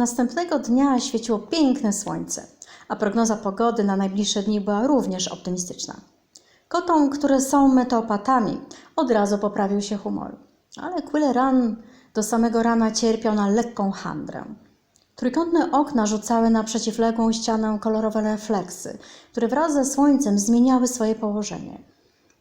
Następnego dnia świeciło piękne słońce, a prognoza pogody na najbliższe dni była również optymistyczna. Kotom, które są meteopatami, od razu poprawił się humor. Ale Quilleran do samego rana cierpiał na lekką handrę. Trójkątne okna rzucały na przeciwległą ścianę kolorowe refleksy, które wraz ze słońcem zmieniały swoje położenie.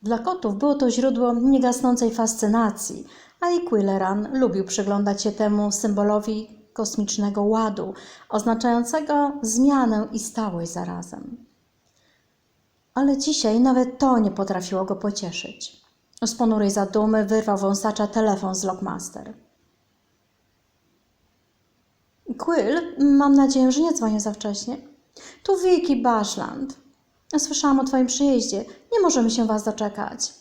Dla kotów było to źródło niegasnącej fascynacji, a i Quilleran lubił przyglądać się temu symbolowi kosmicznego ładu, oznaczającego zmianę i stałość zarazem. Ale dzisiaj nawet to nie potrafiło go pocieszyć. Z ponurej zadumy wyrwał wąsacza telefon z Lockmaster. Quill, mam nadzieję, że nie dzwonię za wcześnie. Tu Vicky Bashland. Słyszałam o Twoim przyjeździe. Nie możemy się Was doczekać.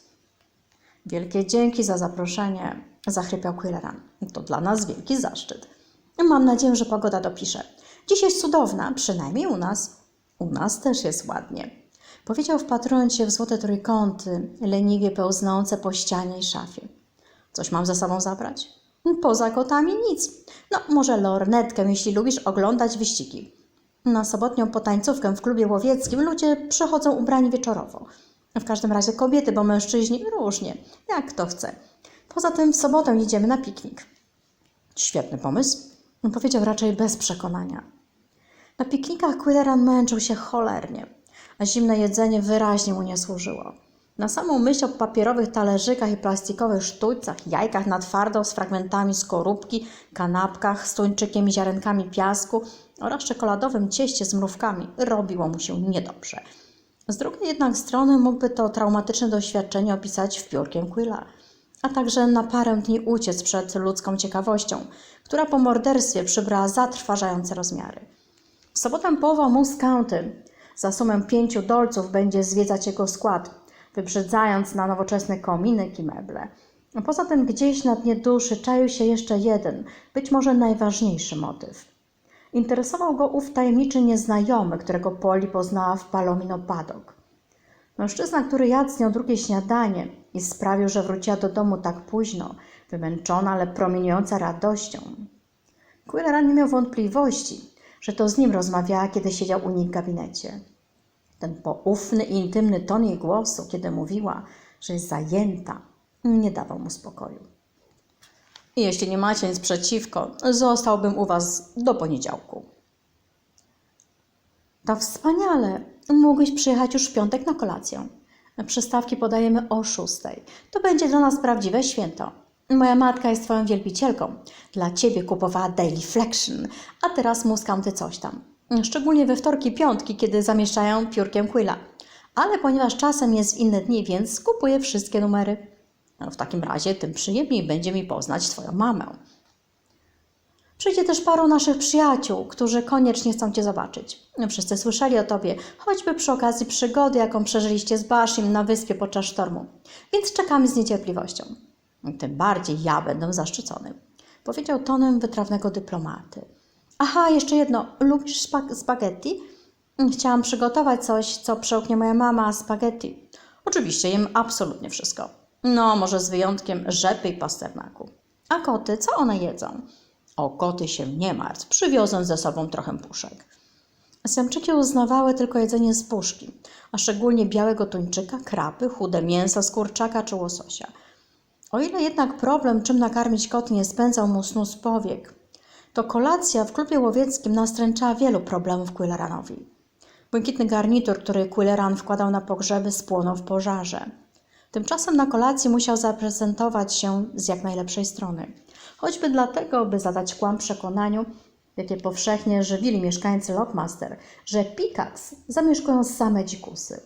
Wielkie dzięki za zaproszenie, zachrypiał Quilleran. To dla nas wielki zaszczyt. Mam nadzieję, że pogoda dopisze. Dziś jest cudowna, przynajmniej u nas. U nas też jest ładnie. Powiedział wpatrując się w złote trójkąty, leniwie pełznące po ścianie i szafie. Coś mam ze sobą zabrać? Poza kotami nic. No, może lornetkę, jeśli lubisz oglądać wyścigi. Na sobotnią potańcówkę w klubie łowieckim ludzie przychodzą ubrani wieczorowo. W każdym razie kobiety, bo mężczyźni różnie, jak kto chce. Poza tym w sobotę jedziemy na piknik. Świetny pomysł, powiedział raczej bez przekonania. Na piknikach Quilleran męczył się cholernie, a zimne jedzenie wyraźnie mu nie służyło. Na samą myśl o papierowych talerzykach i plastikowych sztućcach, jajkach na twardo z fragmentami skorupki, kanapkach z tuńczykiem i ziarenkami piasku oraz czekoladowym cieście z mrówkami robiło mu się niedobrze. Z drugiej jednak strony mógłby to traumatyczne doświadczenie opisać wpiórkiem Quilla, a także na parę dni uciec przed ludzką ciekawością, która po morderstwie przybrała zatrważające rozmiary. W sobotę połowa Moose County za sumę pięciu dolców będzie zwiedzać jego skład, wybrzydzając na nowoczesne kominek i meble. Poza tym gdzieś na dnie duszy czaił się jeszcze jeden, być może najważniejszy motyw. Interesował go ów tajemniczy nieznajomy, którego Poli poznała w Palomino Padok. Mężczyzna, który jadł z nią drugie śniadanie i sprawił, że wróciła do domu tak późno, wymęczona, ale promieniująca radością. Quilleran nie miał wątpliwości, że to z nim rozmawiała, kiedy siedział u niej w gabinecie. Ten poufny i intymny ton jej głosu, kiedy mówiła, że jest zajęta, nie dawał mu spokoju. Jeśli nie macie nic przeciwko, zostałbym u Was do poniedziałku. To wspaniale. Mógłbyś przyjechać już w piątek na kolację. Przystawki podajemy o szóstej. To będzie dla nas prawdziwe święto. Moja matka jest Twoją wielbicielką. Dla Ciebie kupowała Daily Flexion, a teraz muskam Ty coś tam. Szczególnie we wtorki piątki, kiedy zamieszczają piórkiem Quilla. Ale ponieważ czasem jest w inne dni, więc kupuję wszystkie numery. No, w takim razie tym przyjemniej będzie mi poznać Twoją mamę. Przyjdzie też paru naszych przyjaciół, którzy koniecznie chcą Cię zobaczyć. Wszyscy słyszeli o Tobie, choćby przy okazji przygody, jaką przeżyliście z Bashim na wyspie podczas sztormu. Więc czekamy z niecierpliwością. Tym bardziej ja będę zaszczycony. Powiedział tonem wytrawnego dyplomaty. Aha, jeszcze jedno. Lubisz szpa- spaghetti? Chciałam przygotować coś, co przełknie moja mama spaghetti. Oczywiście jem absolutnie wszystko. No, może z wyjątkiem rzepy i pasternaku. A koty, co one jedzą? O koty się nie martw, przywiozę ze sobą trochę puszek. Siamczyki uznawały tylko jedzenie z puszki, a szczególnie białego tuńczyka, krapy, chude mięso z kurczaka czy łososia. O ile jednak problem, czym nakarmić kot, nie spędzał mu snu z powiek, to kolacja w klubie łowieckim nastręczała wielu problemów Quilleranowi. Błękitny garnitur, który Quilleran wkładał na pogrzeby, spłonął w pożarze. Tymczasem na kolacji musiał zaprezentować się z jak najlepszej strony. Choćby dlatego, by zadać kłam przekonaniu, jakie powszechnie żywili mieszkańcy Lockmaster, że Pikax zamieszkują same dzikusy.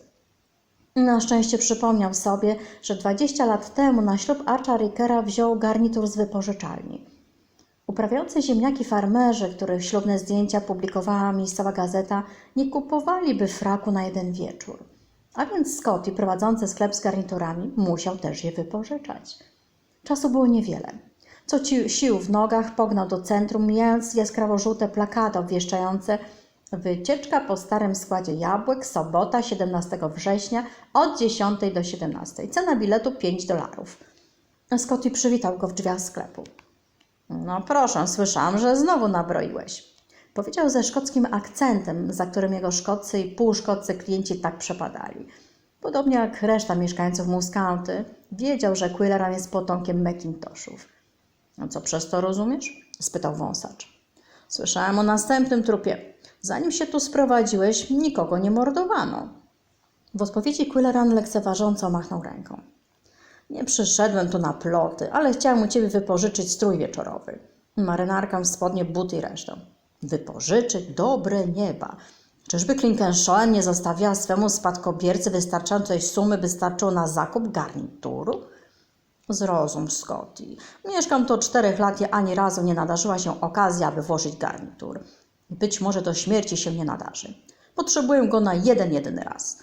Na szczęście przypomniał sobie, że 20 lat temu na ślub Archa Rickera wziął garnitur z wypożyczalni. Uprawiający ziemniaki farmerzy, których ślubne zdjęcia publikowała miejscowa gazeta, nie kupowaliby fraku na jeden wieczór. A więc Scotty, prowadzący sklep z garniturami, musiał też je wypożyczać. Czasu było niewiele. Co ci sił w nogach pognał do centrum, mijając jaskrawo-żółte plakaty obwieszczające wycieczka po starym składzie jabłek, sobota 17 września od 10 do 17. Cena biletu 5 dolarów. Scotty przywitał go w drzwiach sklepu. No proszę, słyszałam, że znowu nabroiłeś. Powiedział ze szkockim akcentem, za którym jego szkoccy i półszkoccy klienci tak przepadali. Podobnie jak reszta mieszkańców Muscounty, wiedział, że Quilleran jest potomkiem McIntoshów. A co przez to rozumiesz? spytał wąsacz. Słyszałem o następnym trupie. Zanim się tu sprowadziłeś, nikogo nie mordowano. W odpowiedzi Quilleran lekceważąco machnął ręką. Nie przyszedłem tu na ploty, ale chciałem u ciebie wypożyczyć strój wieczorowy. Marynarkę, spodnie, buty i resztę. Wypożyczyć? Dobre nieba. Czyżby Klinkenshoen nie zostawiła swemu spadkobiercy wystarczającej sumy, by starczyło na zakup garnituru? Zrozum, Scotty. Mieszkam tu czterech lat i ani razu nie nadarzyła się okazja, aby włożyć garnitur. Być może do śmierci się nie nadarzy. Potrzebuję go na jeden, jedyny raz.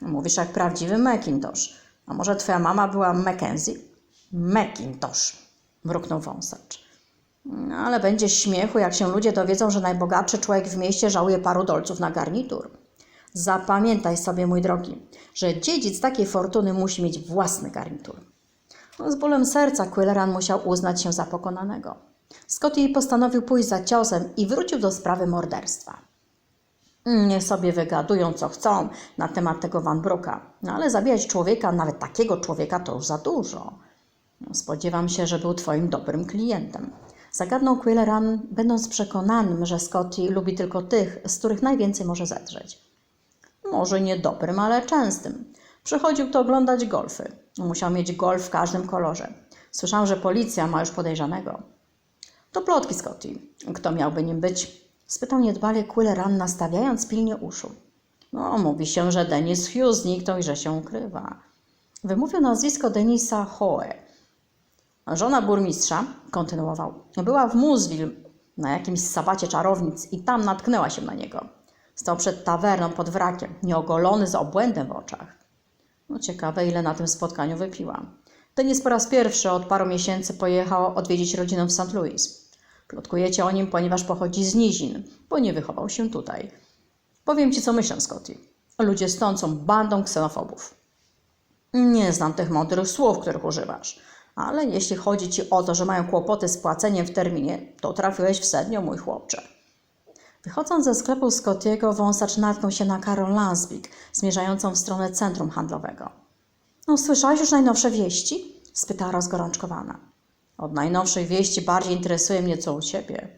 Mówisz jak prawdziwy Macintosh. A może twoja mama była Mackenzie? Macintosh, mruknął wąsacz. No, ale będzie śmiechu, jak się ludzie dowiedzą, że najbogatszy człowiek w mieście żałuje paru dolców na garnitur. Zapamiętaj sobie, mój drogi, że dziedzic takiej fortuny musi mieć własny garnitur. No, z bólem serca Quilleran musiał uznać się za pokonanego. Scotty postanowił pójść za ciosem i wrócił do sprawy morderstwa. Niech sobie wygadują, co chcą na temat tego Van Brooka, no ale zabijać człowieka, nawet takiego człowieka, to już za dużo. No, spodziewam się, że był twoim dobrym klientem. Zagadnął Quilleran, będąc przekonanym, że Scotty lubi tylko tych, z których najwięcej może zedrzeć. Może nie dobrym, ale częstym. Przychodził tu oglądać golfy. Musiał mieć golf w każdym kolorze. Słyszałam, że policja ma już podejrzanego. To plotki, Scotty. Kto miałby nim być? Spytał niedbale Quilleran, nastawiając pilnie uszu. No, mówi się, że Denis Hughes zniknął i że się ukrywa. Wymówił nazwisko Denisa Hoe. Żona burmistrza, kontynuował, była w Moosville na jakimś sabacie czarownic i tam natknęła się na niego. Stał przed tawerną pod wrakiem, nieogolony z obłędem w oczach. No ciekawe, ile na tym spotkaniu wypiła. Denis po raz pierwszy od paru miesięcy pojechał odwiedzić rodzinę w St. Louis. Plotkujecie o nim, ponieważ pochodzi z nizin, bo nie wychował się tutaj. Powiem ci, co myślę, Scotty. Ludzie stąd są bandą ksenofobów. Nie znam tych mądrych słów, których używasz, ale jeśli chodzi ci o to, że mają kłopoty z płaceniem w terminie, to trafiłeś w sedno, mój chłopcze. Wychodząc ze sklepu Scottiego, wąsacz natknął się na Carol Lansbeek, zmierzającą w stronę centrum handlowego. No, słyszałeś już najnowsze wieści? spytała rozgorączkowana. Od najnowszej wieści bardziej interesuje mnie, co u ciebie.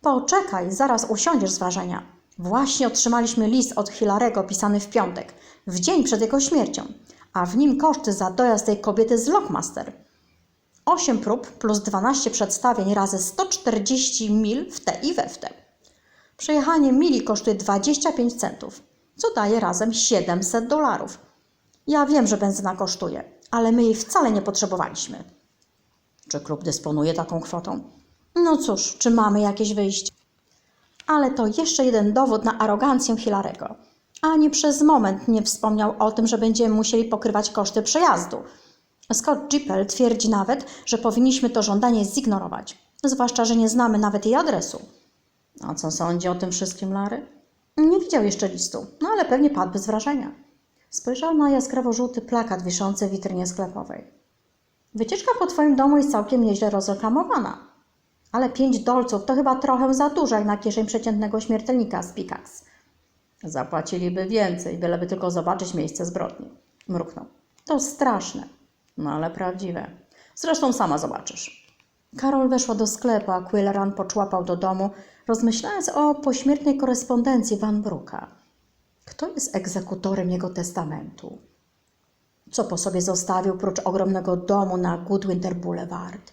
Poczekaj, zaraz usiądziesz z wrażenia. Właśnie otrzymaliśmy list od Hilarego pisany w piątek, w dzień przed jego śmiercią, a w nim koszty za dojazd tej kobiety z Lockmaster. 8 prób plus 12 przedstawień razy 140 mil w te i we w te. Przejechanie mili kosztuje 25 centów, co daje razem 700 dolarów. Ja wiem, że benzyna kosztuje, ale my jej wcale nie potrzebowaliśmy. Czy klub dysponuje taką kwotą? No cóż, czy mamy jakieś wyjście? Ale to jeszcze jeden dowód na arogancję Hilarego. Ani przez moment nie wspomniał o tym, że będziemy musieli pokrywać koszty przejazdu. Scott Gippel twierdzi nawet, że powinniśmy to żądanie zignorować, zwłaszcza, że nie znamy nawet jej adresu. A co sądzi o tym wszystkim Larry? Nie widział jeszcze listu, no ale pewnie padł bez wrażenia. Spojrzał na jaskrawo-żółty plakat wiszący w witrynie sklepowej. Wycieczka po twoim domu jest całkiem nieźle rozreklamowana. Ale pięć dolców to chyba trochę za dużo jak na kieszeń przeciętnego śmiertelnika z Pikax. Zapłaciliby więcej, byleby tylko zobaczyć miejsce zbrodni. Mruknął. To straszne, no ale prawdziwe. Zresztą sama zobaczysz. Karol weszła do sklepu, a Quilleran poczłapał do domu, rozmyślając o pośmiertnej korespondencji Van Brooka. Kto jest egzekutorem jego testamentu? Co po sobie zostawił prócz ogromnego domu na Goodwinter Boulevard?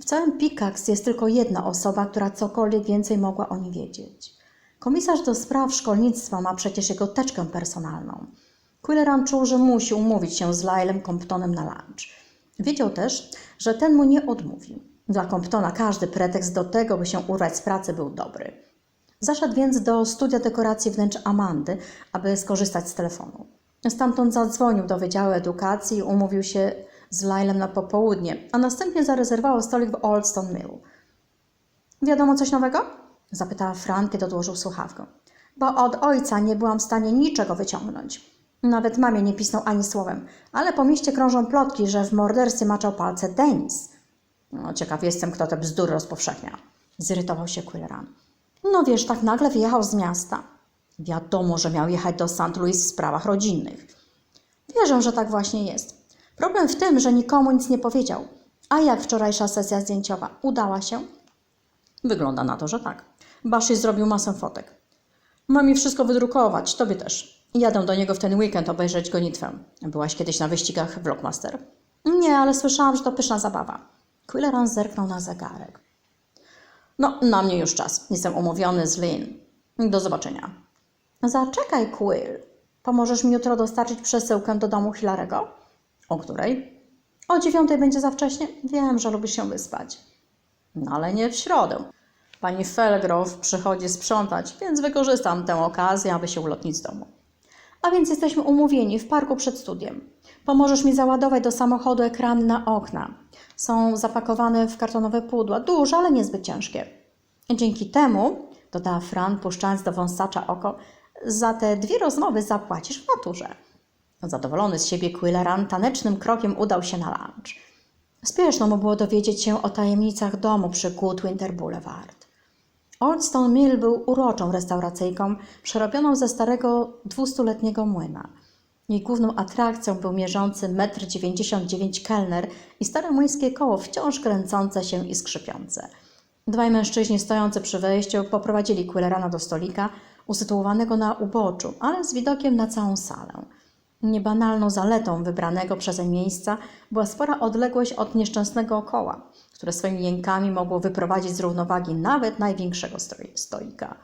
W całym Pikax jest tylko jedna osoba, która cokolwiek więcej mogła o nim wiedzieć. Komisarz do spraw szkolnictwa ma przecież jego teczkę personalną. Quilleran czuł, że musi umówić się z Lylem Comptonem na lunch. Wiedział też, że ten mu nie odmówi. Dla Comptona każdy pretekst do tego, by się urwać z pracy, był dobry. Zaszedł więc do studia dekoracji wnętrz Amandy, aby skorzystać z telefonu. Stamtąd zadzwonił do Wydziału Edukacji i umówił się z Lylem na popołudnie, a następnie zarezerwował stolik w Oldstone Mill. Wiadomo coś nowego? Zapytała Fran, kiedy odłożył słuchawkę. Bo od ojca nie byłam w stanie niczego wyciągnąć. Nawet mamie nie pisnął ani słowem, ale po mieście krążą plotki, że w morderstwie maczał palce Denis. No, ciekaw jestem, kto te bzdury rozpowszechnia. Zirytował się Quilleran. No wiesz, tak nagle wyjechał z miasta. Wiadomo, że miał jechać do St. Louis w sprawach rodzinnych. Wierzę, że tak właśnie jest. Problem w tym, że nikomu nic nie powiedział. A jak wczorajsza sesja zdjęciowa? Udała się? Wygląda na to, że tak. Bashi zrobił masę fotek. Ma mi wszystko wydrukować, tobie też. Jadę do niego w ten weekend obejrzeć gonitwę. Byłaś kiedyś na wyścigach Vlogmaster? Nie, ale słyszałam, że to pyszna zabawa. Quilleran zerknął na zegarek. No, na mnie już czas. Jestem umówiony z Lynn. Do zobaczenia. Zaczekaj, Quill. Pomożesz mi jutro dostarczyć przesyłkę do domu Hilarego? O której? O dziewiątej będzie za wcześnie? Wiem, że lubisz się wyspać. No ale nie w środę. Pani Felgrow przychodzi sprzątać, więc wykorzystam tę okazję, aby się ulotnić z domu. A więc jesteśmy umówieni w parku przed studiem. Pomożesz mi załadować do samochodu ekrany na okna. Są zapakowane w kartonowe pudła, duże, ale niezbyt ciężkie. Dzięki temu, dodała Fran, puszczając do wąsacza oko, za te dwie rozmowy zapłacisz w naturze. Zadowolony z siebie Quilleran tanecznym krokiem udał się na lunch. Spieszno mu było dowiedzieć się o tajemnicach domu przy Goodwinter Boulevard. Oldstone Mill był uroczą restauracyjką przerobioną ze starego dwustuletniego młyna. Jej główną atrakcją był mierzący 1,99 m kelner i stare młyńskie koło wciąż kręcące się i skrzypiące. Dwaj mężczyźni stojący przy wejściu poprowadzili Quillerana do stolika usytuowanego na uboczu, ale z widokiem na całą salę. Niebanalną zaletą wybranego przezeń miejsca była spora odległość od nieszczęsnego koła, które swoimi jękami mogło wyprowadzić z równowagi nawet największego stoi- stoika.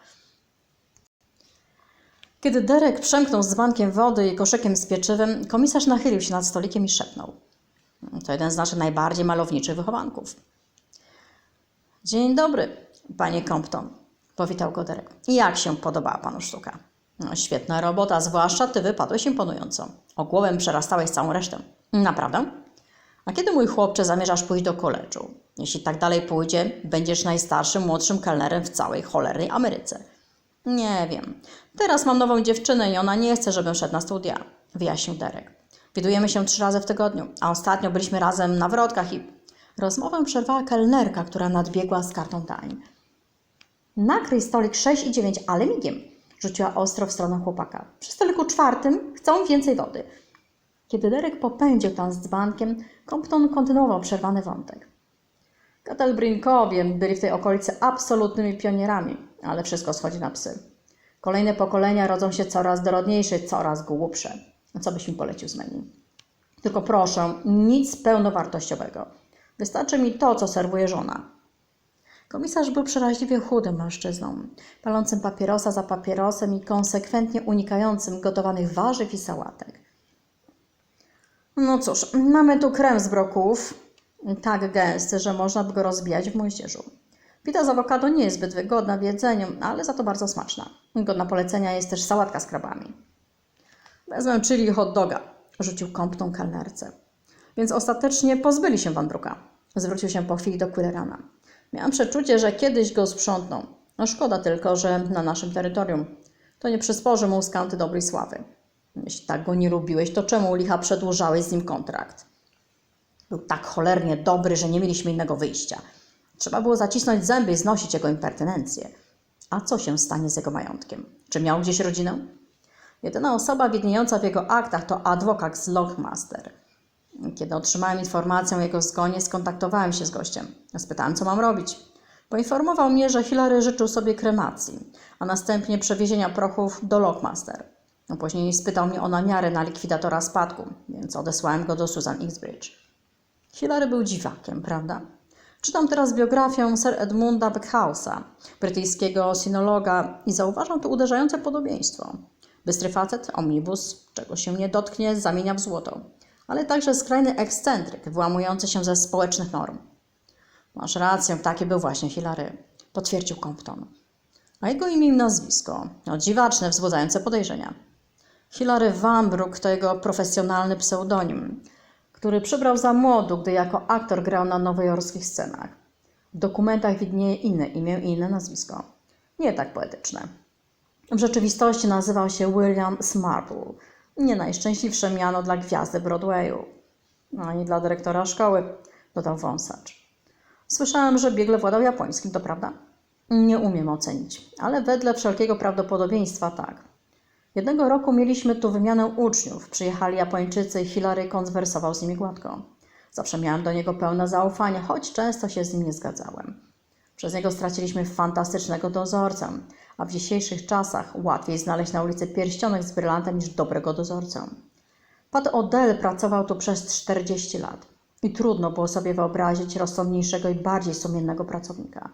Kiedy Derek przemknął z dzbankiem wody i koszykiem z pieczywem, komisarz nachylił się nad stolikiem i szepnął. To jeden z naszych najbardziej malowniczych wychowanków. Dzień dobry, panie Compton, powitał go Derek. Jak się podobała panu sztuka? No, świetna robota, zwłaszcza ty wypadłeś imponująco. O głowę przerastałeś całą resztę. Naprawdę? A kiedy mój chłopcze zamierzasz pójść do koledżu? Jeśli tak dalej pójdzie, będziesz najstarszym, młodszym kelnerem w całej cholernej Ameryce. Nie wiem. Teraz mam nową dziewczynę i ona nie chce, żebym szedł na studia, wyjaśnił Derek. Widujemy się trzy razy w tygodniu, a ostatnio byliśmy razem na wrotkach i... Rozmowę przerwała kelnerka, która nadbiegła z kartą dań. Nakryj stolik 6 i 9, ale migiem, rzuciła ostro w stronę chłopaka. Przy stoliku czwartym chcą więcej wody. Kiedy Derek popędził tam z dzbankiem, Compton kontynuował przerwany wątek. Ketelbrinkowie byli w tej okolicy absolutnymi pionierami, ale wszystko schodzi na psy. Kolejne pokolenia rodzą się coraz dorodniejsze, coraz głupsze. Co byś mi polecił z menu? Tylko proszę, nic pełnowartościowego. Wystarczy mi to, co serwuje żona. Komisarz był przeraźliwie chudym mężczyzną, palącym papierosa za papierosem i konsekwentnie unikającym gotowanych warzyw i sałatek. No cóż, mamy tu krem z brokułów, tak gęsty, że można by go rozbijać w moździerzu. Pita z awokado nie jest zbyt wygodna w jedzeniu, ale za to bardzo smaczna. Godna polecenia jest też sałatka z krabami. Wezmę chili hot doga, rzucił kąpną kelnerce. Więc ostatecznie pozbyli się Van Bruka. Zwrócił się po chwili do Quillerana. Miałam przeczucie, że kiedyś go sprzątną. No szkoda tylko, że na naszym terytorium. To nie przysporzy mu skanty dobrej sławy. Jeśli tak go nie lubiłeś, to czemu licha przedłużałeś z nim kontrakt? Był tak cholernie dobry, że nie mieliśmy innego wyjścia. Trzeba było zacisnąć zęby i znosić jego impertynencję. A co się stanie z jego majątkiem? Czy miał gdzieś rodzinę? Jedyna osoba widniejąca w jego aktach to adwokat z Lockmaster. Kiedy otrzymałem informację o jego zgonie, skontaktowałem się z gościem. Spytałem, co mam robić. Poinformował mnie, że Hillary życzył sobie kremacji, a następnie przewiezienia prochów do Lockmaster. No, później spytał mnie o namiary na likwidatora spadku, więc odesłałem go do Susan Ixbridge. Hillary był dziwakiem, prawda? Czytam teraz biografię Sir Edmunda Beckhouse'a, brytyjskiego sinologa i zauważam tu uderzające podobieństwo. Bystry facet, omnibus, czego się nie dotknie, zamienia w złoto, ale także skrajny ekscentryk, wyłamujący się ze społecznych norm. Masz rację, taki był właśnie Hillary, potwierdził Compton. A jego imię i nazwisko, no dziwaczne, wzbudzające podejrzenia. Hilary Vanbrook to jego profesjonalny pseudonim, który przybrał za młodu, gdy jako aktor grał na nowojorskich scenach. W dokumentach widnieje inne imię i inne nazwisko. Nie tak poetyczne. W rzeczywistości nazywał się William Smarple. Nie najszczęśliwsze miano dla gwiazdy Broadwayu. Ani dla dyrektora szkoły, dodał wąsacz. Słyszałem, że biegle władał japońskim, to prawda? Nie umiem ocenić, ale wedle wszelkiego prawdopodobieństwa tak. Jednego roku mieliśmy tu wymianę uczniów. Przyjechali Japończycy i Hilary konwersował z nimi gładko. Zawsze miałem do niego pełne zaufanie, choć często się z nim nie zgadzałem. Przez niego straciliśmy fantastycznego dozorcę, a w dzisiejszych czasach łatwiej znaleźć na ulicy pierścionek z brylantem niż dobrego dozorcę. Pat Odell pracował tu przez 40 lat i trudno było sobie wyobrazić rozsądniejszego i bardziej sumiennego pracownika.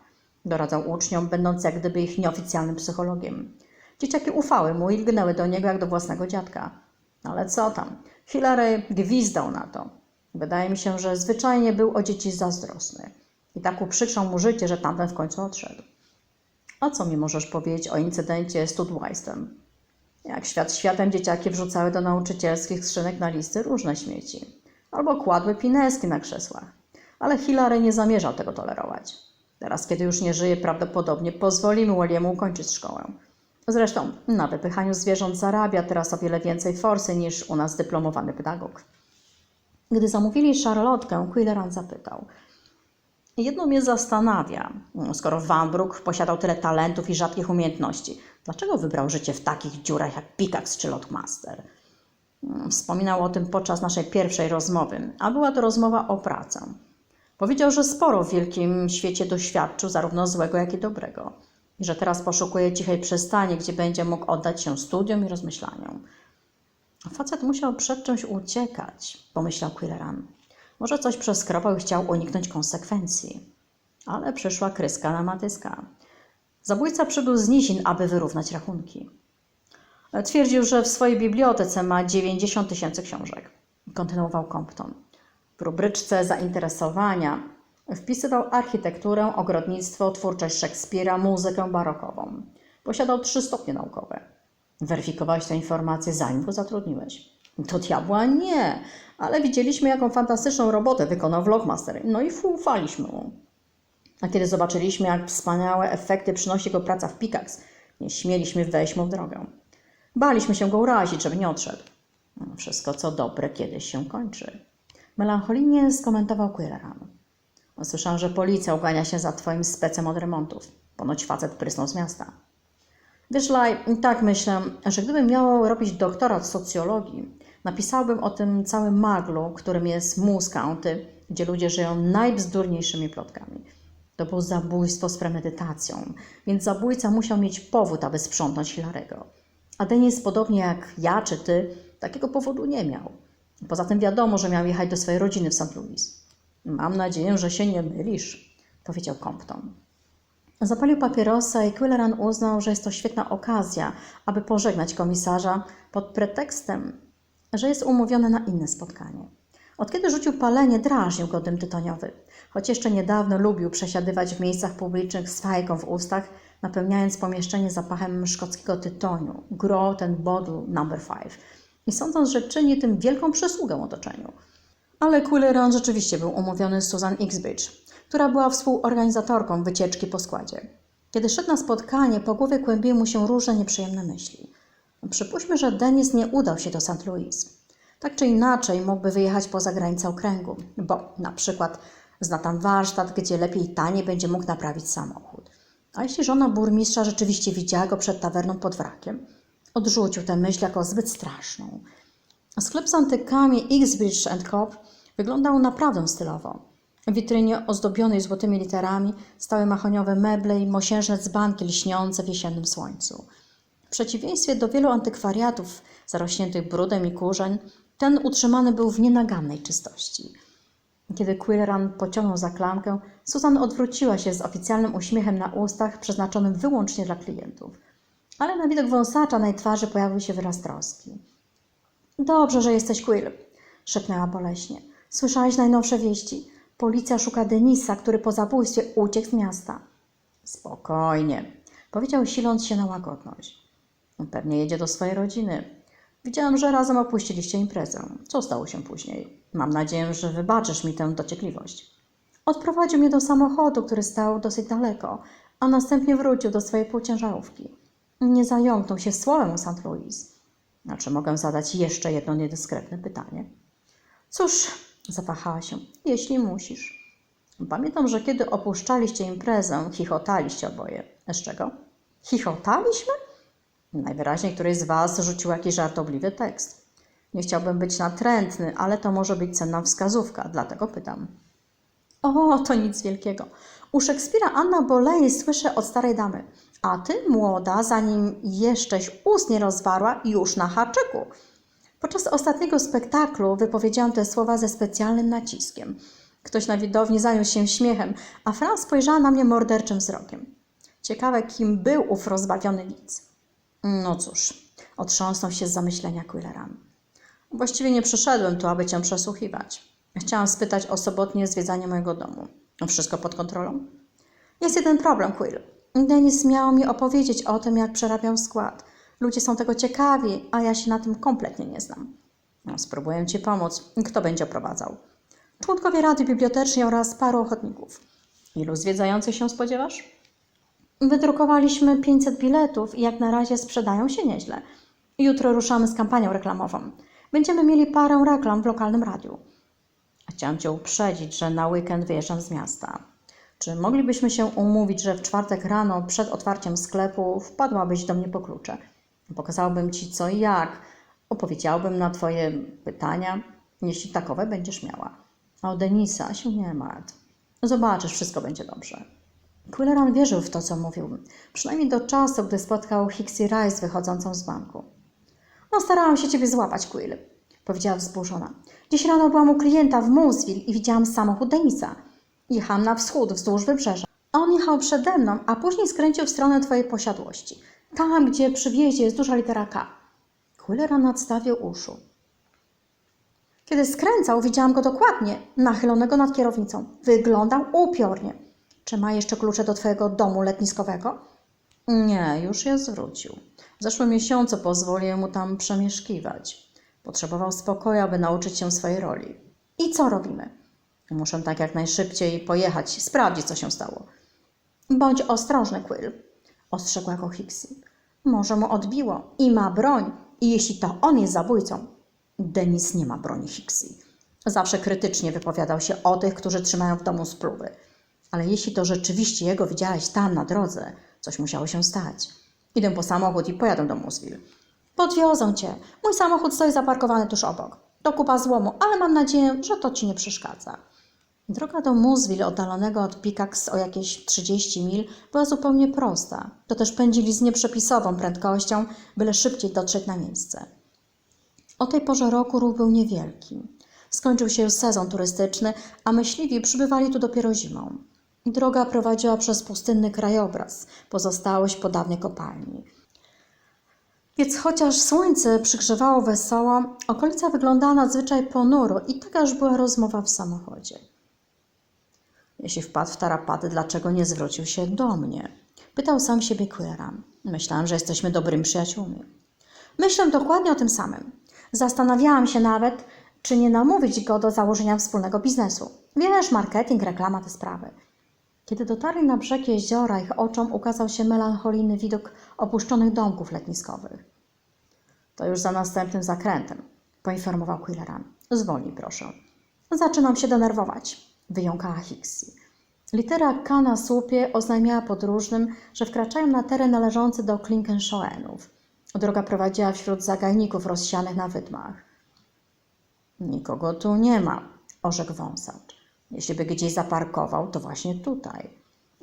Doradzał uczniom, będąc jak gdyby ich nieoficjalnym psychologiem. Dzieciaki ufały mu i lgnęły do niego jak do własnego dziadka. Ale co tam? Hilary gwizdał na to. Wydaje mi się, że zwyczajnie był o dzieci zazdrosny. I tak uprzykrzał mu życie, że tamten w końcu odszedł. A co mi możesz powiedzieć o incydencie z Tudweistem? Jak świat światem dzieciaki wrzucały do nauczycielskich skrzynek na listy różne śmieci. Albo kładły pineski na krzesłach. Ale Hilary nie zamierzał tego tolerować. Teraz, kiedy już nie żyje, prawdopodobnie pozwolimy Williamu ukończyć szkołę. Zresztą na wypychaniu zwierząt zarabia teraz o wiele więcej forsy niż u nas dyplomowany pedagog. Gdy zamówili szarlotkę, Quilleran zapytał. Jedno mnie zastanawia, skoro Van posiadał tyle talentów i rzadkich umiejętności, dlaczego wybrał życie w takich dziurach jak Pickaxe czy Lockmaster? Wspominał o tym podczas naszej pierwszej rozmowy, a była to rozmowa o pracę. Powiedział, że sporo w wielkim świecie doświadczył, zarówno złego, jak i dobrego. I że teraz poszukuje cichej przystani, gdzie będzie mógł oddać się studiom i rozmyślaniom. Facet musiał przed czymś uciekać, pomyślał Quilleran. Może coś przeskrobał i chciał uniknąć konsekwencji. Ale przyszła kryska na matyska. Zabójca przybył z nizin, aby wyrównać rachunki. Twierdził, że w swojej bibliotece ma 90 tysięcy książek. Kontynuował Compton. W rubryczce zainteresowania wpisywał architekturę, ogrodnictwo, twórczość Szekspira, muzykę barokową. Posiadał trzy stopnie naukowe. Weryfikowałeś te informacje zanim go zatrudniłeś. Do diabła nie, ale widzieliśmy, jaką fantastyczną robotę wykonał Vlogmaster, no i ufaliśmy mu. A kiedy zobaczyliśmy, jak wspaniałe efekty przynosi jego praca w Pickaxe, nie śmieliśmy wejść mu w drogę. Baliśmy się go urazić, żeby nie odszedł. Wszystko, co dobre, kiedyś się kończy. Melancholijnie skomentował Quilleran. Słyszałem, że policja ugania się za twoim specem od remontów. Ponoć facet prysnął z miasta. Wiesz, Laj, tak myślę, że gdybym miał robić doktorat socjologii, napisałbym o tym całym maglu, którym jest Moose County, gdzie ludzie żyją najbzdurniejszymi plotkami. To było zabójstwo z premedytacją, więc zabójca musiał mieć powód, aby sprzątnąć Hilarego. A Denis, podobnie jak ja czy ty, takiego powodu nie miał. Poza tym wiadomo, że miał jechać do swojej rodziny w St. Louis. Mam nadzieję, że się nie mylisz, powiedział Compton. Zapalił papierosa i Quilleran uznał, że jest to świetna okazja, aby pożegnać komisarza pod pretekstem, że jest umówiony na inne spotkanie. Od kiedy rzucił palenie, drażnił go dym tytoniowy. Choć jeszcze niedawno lubił przesiadywać w miejscach publicznych z fajką w ustach, napełniając pomieszczenie zapachem szkockiego tytoniu, Grow and Bottle Number 5 i sądząc, że czyni tym wielką przysługę otoczeniu. Ale Quilleran rzeczywiście był umówiony z Susan Ixbridge, która była współorganizatorką wycieczki po składzie. Kiedy szedł na spotkanie, po głowie kłębiły mu się różne nieprzyjemne myśli. Przypuśćmy, że Denis nie udał się do St. Louis. Tak czy inaczej mógłby wyjechać poza granicę okręgu, bo na przykład zna tam warsztat, gdzie lepiej i taniej będzie mógł naprawić samochód. A jeśli żona burmistrza rzeczywiście widziała go przed tawerną pod wrakiem? Odrzucił tę myśl jako zbyt straszną. Sklep z antykami Xbridge Co. wyglądał naprawdę stylowo. W witrynie ozdobionej złotymi literami stały mahoniowe meble i mosiężne dzbanki lśniące w jesiennym słońcu. W przeciwieństwie do wielu antykwariatów zarośniętych brudem i kurzeń, ten utrzymany był w nienagannej czystości. Kiedy Quilleran pociągnął za klamkę, Susan odwróciła się z oficjalnym uśmiechem na ustach, przeznaczonym wyłącznie dla klientów. Ale na widok wąsacza na jej twarzy pojawił się wyraz troski. Dobrze, że jesteś Quill, szepnęła boleśnie. Słyszałeś najnowsze wieści? Policja szuka Denisa, który po zabójstwie uciekł z miasta. Spokojnie, powiedział siląc się na łagodność. Pewnie jedzie do swojej rodziny. Widziałam, że razem opuściliście imprezę. Co stało się później? Mam nadzieję, że wybaczysz mi tę dociekliwość. Odprowadził mnie do samochodu, który stał dosyć daleko, a następnie wrócił do swojej półciężarówki. Nie zająknął się słowem o St. Louis. Znaczy, mogę zadać jeszcze jedno niedyskretne pytanie. Cóż, zawahała się, jeśli musisz. Pamiętam, że kiedy opuszczaliście imprezę, chichotaliście oboje. Z czego? Chichotaliśmy? Najwyraźniej któryś z Was rzucił jakiś żartobliwy tekst. Nie chciałbym być natrętny, ale to może być cenna wskazówka, dlatego pytam. O, to nic wielkiego. U Szekspira Anna Boleyn słyszę od starej damy. A ty, młoda, zanim jeszcześ ust nie rozwarła, już na haczyku. Podczas ostatniego spektaklu wypowiedziałam te słowa ze specjalnym naciskiem. Ktoś na widowni zajął się śmiechem, a Fran spojrzała na mnie morderczym wzrokiem. Ciekawe, kim był ów rozbawiony widz. No cóż, otrząsnął się z zamyślenia Quilleran. Właściwie nie przyszedłem tu, aby cię przesłuchiwać. Chciałam spytać o sobotnie zwiedzanie mojego domu. Wszystko pod kontrolą? Jest jeden problem, Quill. Denis miał mi opowiedzieć o tym, jak przerabiał skład. Ludzie są tego ciekawi, a ja się na tym kompletnie nie znam. No, spróbuję Ci pomóc. Kto będzie oprowadzał? Członkowie Rady Bibliotecznej oraz paru ochotników. Ilu zwiedzających się spodziewasz? Wydrukowaliśmy 500 biletów i jak na razie sprzedają się nieźle. Jutro ruszamy z kampanią reklamową. Będziemy mieli parę reklam w lokalnym radiu. Chciałam Cię uprzedzić, że na weekend wyjeżdżam z miasta. Czy moglibyśmy się umówić, że w czwartek rano przed otwarciem sklepu wpadłabyś do mnie po klucze? Pokazałbym Ci co i jak, opowiedziałbym na Twoje pytania, jeśli takowe będziesz miała. A o Denisa się nie martw. Zobaczysz, wszystko będzie dobrze. Quilleran wierzył w to, co mówił, przynajmniej do czasu, gdy spotkał Hixie Rice wychodzącą z banku. No, starałam się Ciebie złapać, Quill, powiedziała wzburzona. Dziś rano byłam u klienta w Moosville i widziałam samochód Denisa. Jechałam na wschód, wzdłuż wybrzeża. On jechał przede mną, a później skręcił w stronę Twojej posiadłości. Tam, gdzie przy wjeździe jest duża litera K. Quilleran nadstawił uszu. Kiedy skręcał, widziałam go dokładnie, nachylonego nad kierownicą. Wyglądał upiornie. Czy ma jeszcze klucze do Twojego domu letniskowego? Nie, już je zwrócił. W zeszłym miesiącu pozwoliłem mu tam przemieszkiwać. Potrzebował spokoju, aby nauczyć się swojej roli. I co robimy? Muszę tak jak najszybciej pojechać, sprawdzić, co się stało. Bądź ostrożny, Quill, ostrzegła go Hixie. Może mu odbiło i ma broń, i jeśli to on jest zabójcą. Denis nie ma broni Hixie. Zawsze krytycznie wypowiadał się o tych, którzy trzymają w domu spluwy. Ale jeśli to rzeczywiście jego widziałeś tam na drodze, coś musiało się stać. Idę po samochód i pojadę do Muswil. Podwiozą cię. Mój samochód stoi zaparkowany tuż obok. To kupa złomu, ale mam nadzieję, że to ci nie przeszkadza. Droga do Muswil, oddalonego od Pickax o jakieś 30 mil, była zupełnie prosta. To też pędzili z nieprzepisową prędkością, byle szybciej dotrzeć na miejsce. O tej porze roku ruch był niewielki. Skończył się sezon turystyczny, a myśliwi przybywali tu dopiero zimą. Droga prowadziła przez pustynny krajobraz, pozostałość po dawnej kopalni. Więc chociaż słońce przygrzewało wesoło, okolica wyglądała nadzwyczaj ponuro i taka już była rozmowa w samochodzie. Jeśli wpadł w tarapaty, dlaczego nie zwrócił się do mnie? Pytał sam siebie Quilleran. Myślałam, że jesteśmy dobrymi przyjaciółmi. Myślę dokładnie o tym samym. Zastanawiałam się nawet, czy nie namówić go do założenia wspólnego biznesu. Wiesz, marketing, reklama, te sprawy. Kiedy dotarli na brzeg jeziora, ich oczom ukazał się melancholijny widok opuszczonych domków letniskowych. To już za następnym zakrętem, poinformował Quilleran. Zwolnij, proszę. Zaczynam się denerwować, wyjąkała Hixie. Litera K na słupie oznajmiała podróżnym, że wkraczają na teren należący do Klinkenshoenów. Droga prowadziła wśród zagajników rozsianych na wydmach. Nikogo tu nie ma, orzekł wąsacz. Jeśli by gdzieś zaparkował, to właśnie tutaj.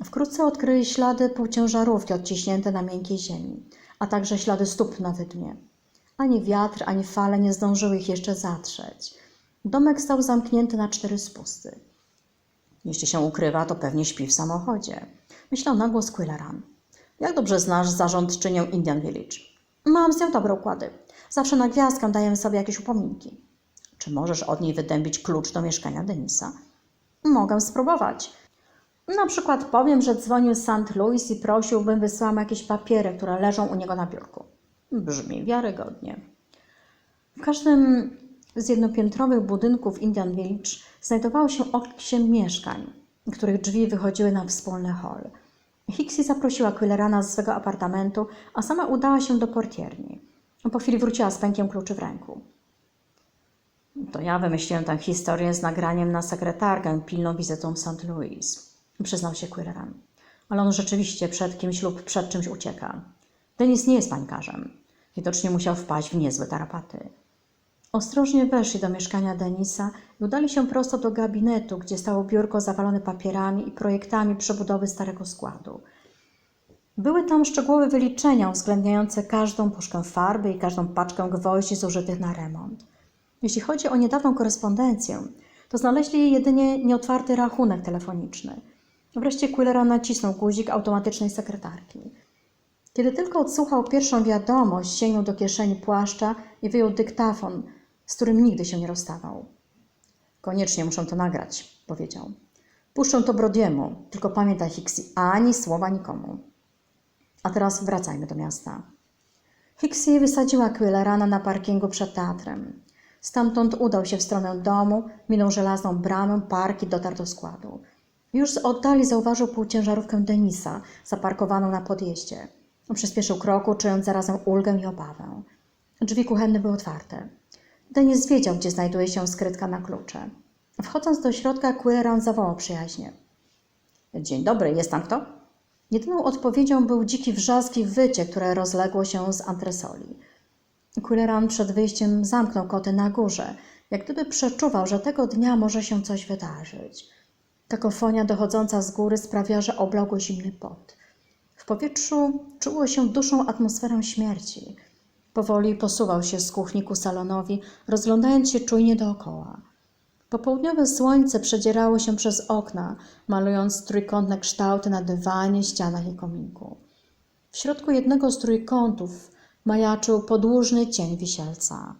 Wkrótce odkryli ślady półciężarówki odciśnięte na miękkiej ziemi, a także ślady stóp na wydmie. Ani wiatr, ani fale nie zdążyły ich jeszcze zatrzeć. Domek stał zamknięty na cztery spusty. Jeśli się ukrywa, to pewnie śpi w samochodzie. Myślał na głos Quilleran. Jak dobrze znasz zarządczynię Indian Village? Mam z nią dobre układy. Zawsze na gwiazdkę dajemy sobie jakieś upominki. Czy możesz od niej wydębić klucz do mieszkania Denisa? Mogę spróbować. Na przykład powiem, że dzwonił St. Louis i prosił, bym wysłała mu jakieś papiery, które leżą u niego na biurku. Brzmi wiarygodnie. W każdym z jednopiętrowych budynków Indian Village znajdowało się osiem mieszkań, których drzwi wychodziły na wspólny hol. Hixie zaprosiła Quillerana z swego apartamentu, a sama udała się do portierni. Po chwili wróciła z pękiem kluczy w ręku. To ja wymyśliłem tę historię z nagraniem na sekretarkę pilną wizytą w St. Louis, przyznał się Quilleran. Ale on rzeczywiście przed kimś lub przed czymś ucieka. Denis nie jest pańkarzem. Widocznie musiał wpaść w niezłe tarapaty. Ostrożnie weszli do mieszkania Denisa i udali się prosto do gabinetu, gdzie stało biurko zawalone papierami i projektami przebudowy starego składu. Były tam szczegółowe wyliczenia uwzględniające każdą puszkę farby i każdą paczkę gwoździ zużytych na remont. Jeśli chodzi o niedawną korespondencję, to znaleźli jedynie nieotwarty rachunek telefoniczny. Wreszcie Quillera nacisnął guzik automatycznej sekretarki. Kiedy tylko odsłuchał pierwszą wiadomość, sięgnął do kieszeni płaszcza i wyjął dyktafon, z którym nigdy się nie rozstawał. Koniecznie muszę to nagrać, powiedział. Puszczę to Brodiemu, tylko pamiętaj, Hixie, ani słowa nikomu. A teraz wracajmy do miasta. Hixie wysadziła Quillerana na parkingu przed teatrem. Stamtąd udał się w stronę domu, minął żelazną bramę, park i dotarł do składu. Już z oddali zauważył półciężarówkę Denisa, zaparkowaną na podjeździe. Przyspieszył kroku, czując zarazem ulgę i obawę. Drzwi kuchenne były otwarte. Denis wiedział, gdzie znajduje się skrytka na klucze. Wchodząc do środka, Quilleran zawołał przyjaźnie. Dzień dobry, jest tam kto? Jedyną odpowiedzią był dziki wrzask i wycie, które rozległo się z antresoli. Quilleran przed wyjściem zamknął koty na górze, jak gdyby przeczuwał, że tego dnia może się coś wydarzyć. Kakofonia dochodząca z góry sprawia, że oblał go zimny pot. W powietrzu czuło się duszą atmosferę śmierci. Powoli posuwał się z kuchni ku salonowi, rozglądając się czujnie dookoła. Popołudniowe słońce przedzierało się przez okna, malując trójkątne kształty na dywanie, ścianach i kominku. W środku jednego z trójkątów majaczył podłużny cień wisielca.